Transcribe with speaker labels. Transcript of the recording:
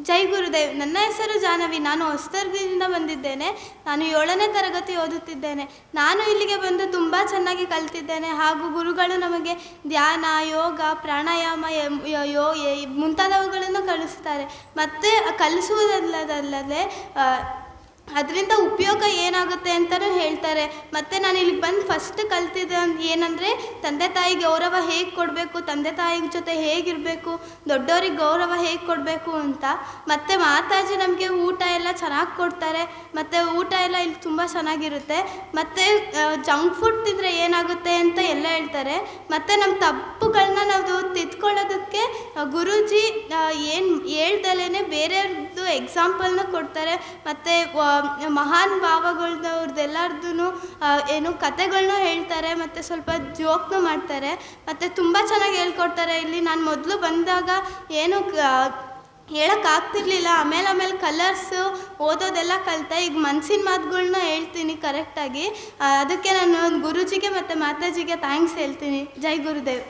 Speaker 1: ಜೈ ಗುರುದೇವ್, ನನ್ನ ಹೆಸರು ಜಾನವಿ ನಾನು ಹೊಸದುರ್ಗದಿಂದ ಬಂದಿದ್ದೇನೆ. ನಾನು ಏಳನೇ ತರಗತಿ ಓದುತ್ತಿದ್ದೇನೆ. ನಾನು ಇಲ್ಲಿಗೆ ಬಂದು ತುಂಬ ಚೆನ್ನಾಗಿ ಕಲ್ತಿದ್ದೇನೆ. ಹಾಗೂ ಗುರುಗಳು ನಮಗೆ ಧ್ಯಾನ, ಯೋಗ, ಪ್ರಾಣಾಯಾಮ ಯೋ- ಮುಂತಾದವುಗಳನ್ನು ಕಲಿಸ್ತಾರೆ ಮತ್ತು ಕಲಿಸುವುದಲ್ಲದಲ್ಲದೆ ಅದರಿಂದ ಉಪಯೋಗ ಏನಾಗುತ್ತೆ ಅಂತಲೂ ಹೇಳ್ತಾರೆ. ಮತ್ತು ನಾನು ಇಲ್ಲಿಗೆ ಬಂದು ಫಸ್ಟ್ ಕಲ್ತಿದ್ದೆ ಏನಂದರೆ ತಂದೆ ತಾಯಿ ಗೌರವ ಹೇಗೆ ಕೊಡಬೇಕು, ತಂದೆ ತಾಯಿ ಜೊತೆ ಹೇಗಿರಬೇಕು ದೊಡ್ಡವ್ರಿಗೆ ಗೌರವ ಹೇಗೆ ಕೊಡಬೇಕು ಅಂತ. ಮತ್ತು ಮಾತಾಜಿ ನಮಗೆ ಊಟ ಎಲ್ಲ ಚೆನ್ನಾಗಿ ಕೊಡ್ತಾರೆ, ಮತ್ತು ಊಟ ಎಲ್ಲ ಇಲ್ಲಿ ತುಂಬ ಚೆನ್ನಾಗಿರುತ್ತೆ. ಮತ್ತು ಜಂಕ್ ಫುಡ್ ತಿಂದರೆ ಏನಾಗುತ್ತೆ ಅಂತ ಎಲ್ಲ ಹೇಳ್ತಾರೆ. ಮತ್ತು ನಮ್ಮ ತಪ್ಪುಗಳನ್ನ ನಾವು ತಿದ್ಕೊಳ್ಳೋದಕ್ಕೆ ಗುರುಜಿ ಏನು ಹೇಳ್ದಲೇ ಬೇರೆಯವ್ರದ್ದು ಎಕ್ಸಾಂಪಲ್ನ ಕೊಡ್ತಾರೆ. ಮತ್ತು ಮಹಾನ್ ಭಾವಗಳ್ದವ್ರದ್ದೆಲ್ಲರದ್ದು ಏನು ಕತೆಗಳನ್ನ ಹೇಳ್ತಾರೆ, ಮತ್ತು ಸ್ವಲ್ಪ ಜೋಕ್ನು ಮಾಡ್ತಾರೆ. ಮತ್ತು ತುಂಬ ಚೆನ್ನಾಗಿ ಹೇಳ್ಕೊಡ್ತಾರೆ. ಇಲ್ಲಿ ನಾನು ಮೊದಲು ಬಂದಾಗ ಏನು ಹೇಳೋಕ್ಕಾಗ್ತಿರ್ಲಿಲ್ಲ ಆಮೇಲೆ ಆಮೇಲೆ ಕಲರ್ಸು ಓದೋದೆಲ್ಲ ಕಲಿತೆ. ಈಗ ಮನ್ಸಿನ ಮಾತುಗಳ್ನ ಹೇಳ್ತೀನಿ ಕರೆಕ್ಟಾಗಿ ಅದಕ್ಕೆ ನಾನು ಗುರುಜಿಗೆ ಮತ್ತು ಮಾತಾಜಿಗೆ ಥ್ಯಾಂಕ್ಸ್ ಹೇಳ್ತೀನಿ. ಜೈ ಗುರುದೇವ್.